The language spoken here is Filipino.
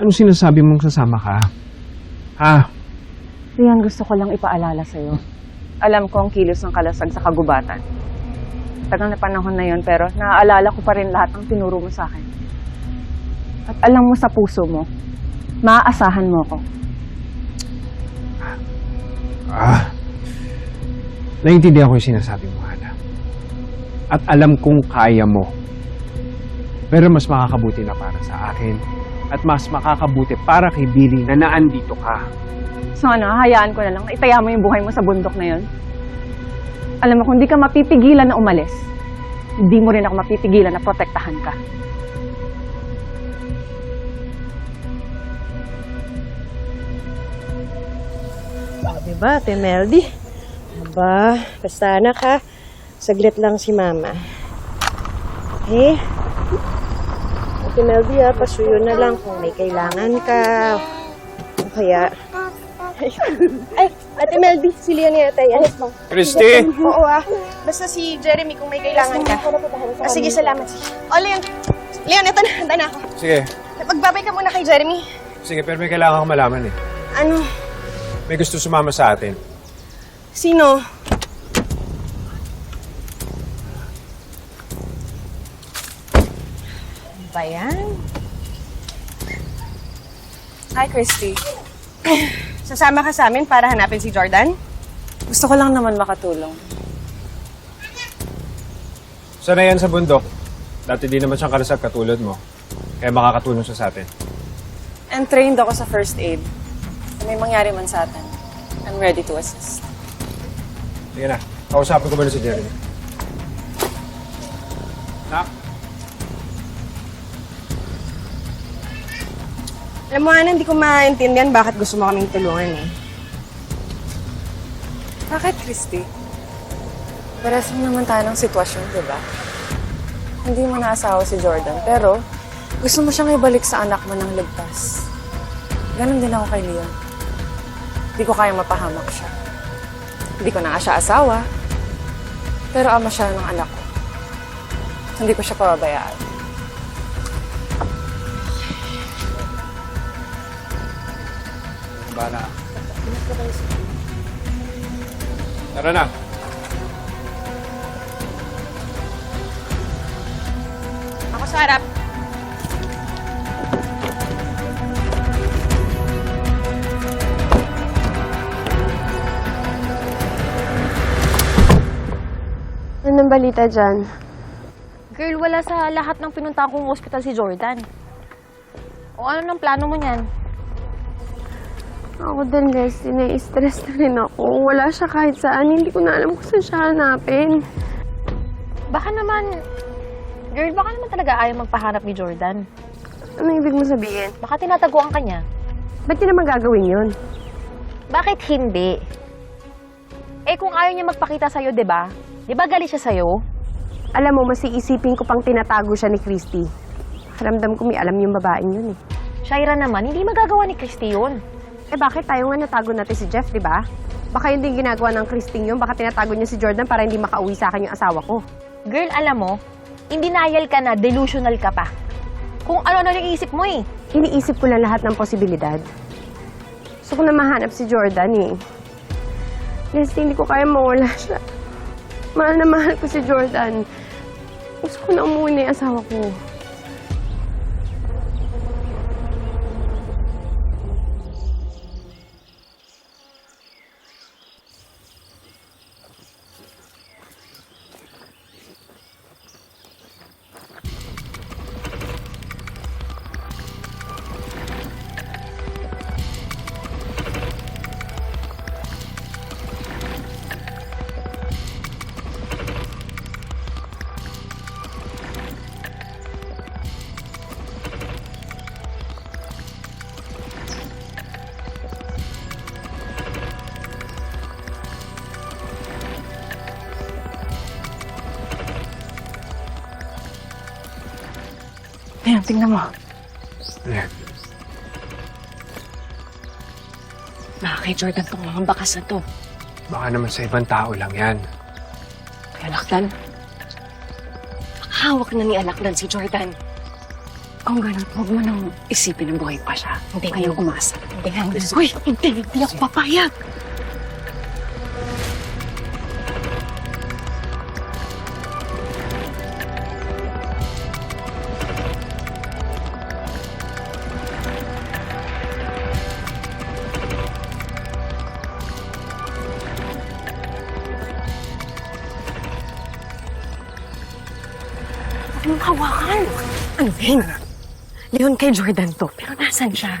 Anong sinasabi mong sasama ka? Ha? Rian, gusto ko lang ipaalala sa'yo. Alam ko ang kilos ng kalasag sa kagubatan. Tagal na panahon na yon pero naaalala ko pa rin lahat ng tinuro mo sa akin. At alam mo sa puso mo, maaasahan mo ko. Ah. Naiintindihan ko yung sinasabi mo, Hana. At alam kong kaya mo. Pero mas makakabuti na para sa akin. At mas makakabuti para kay Billy na naandito ka. So ano, hayaan ko na lang na itaya mo yung buhay mo sa bundok na yon. Alam mo, kung di ka mapipigilan na umalis, hindi mo rin ako mapipigilan na protektahan ka. O, diba, Ate Meldy? Aba, basta anak ha. Saglit lang si Mama. Okay? Ha, pasuyo na lang kung may kailangan ka. O kaya... Ay, Ate Meldy, si Leon yata yan. Christy! Oo ah. Basta si Jeremy kung may kailangan ka. Ah, sige, salamat. O, Leon. Leon, ito na. Handa na ako. Sige. Magbabay ka muna kay Jeremy. Sige, pero may kailangan ko malaman eh. Ano? May gusto sumama sa atin. Sino? Ba yan? Hi, Christy. Sasama ka sa amin para hanapin si Jordan? Gusto ko lang naman makatulong. Sana yan sa bundok. Dati di naman siyang kalasag katulad mo. Kaya makakatulong siya sa atin. And trained ako sa first aid. Kung may mangyari man sa atin, I'm ready to assist. Sige na. Kausapin ko muna si Jeremy. Nak? Alam mo, Ana, hindi ko maintindihan bakit gusto mo kaming tulungan eh. Bakit, Christy? Pares mo naman tayo ng sitwasyon, di ba? Hindi mo naasawa si Jordan, pero gusto mo siyang ibalik sa anak mo ng ligtas. Ganon din ako kay Leon. Hindi ko kaya mapahamak siya. Hindi ko na nga siya asawa, pero ama siya ng anak ko. Hindi ko siya pababayaan. Bala. Tara na. Ako sa harap. Anong balita dyan? Girl, wala sa lahat ng pinuntahan kong hospital si Jordan. O ano ng plano mo niyan? Ako din, guys, nai-stress na rin ako. Wala siya kahit saan. Hindi ko na alam kung saan siya hanapin. Baka naman, girl, baka naman talaga ayaw magpahanap ni Jordan. Ano ibig mo sabihin? Baka tinataguan ka niya. Ba't niya naman gagawin yun? Bakit hindi? Eh kung ayaw niya magpakita sa'yo, di ba? Di ba galit siya sa'yo? Alam mo, mas iisipin ko pang tinatago siya ni Christy. Ramdam ko may alam yung babaeng yun eh. Shaira naman, hindi magagawa ni Christy yun. Eh bakit tayo nga natago natin si Jeff, di ba? Baka yun din ginagawa ng Christine yun. Baka tinatago niya si Jordan para hindi makauwi sa akin yung asawa ko. Girl, alam mo, in denial ka na, delusional ka pa. Kung ano na yung isip mo eh. Iniisip ko lang lahat ng posibilidad. Gusto ko na mahanap si Jordan eh. Leslie, hindi ko kaya mawala siya. Mahal na mahal ko si Jordan. Gusto ko na umuwi na yung asawa ko. Ayan, tingnan mo. Ayan. Baka kay Jordan tong mga bakas na to. Baka naman sa ibang tao lang yan. Kay Alakdan. Hawak na ni Alakdan si Jordan. Kung ganun, huwag mo nang isipin na buhay pa siya. Hindi kayo umasa. Hindi gusto Uy, hindi, hindi ako papayag. Anong hawakan? Ano, Vin? Leon kay Jordan to, pero nasan siya?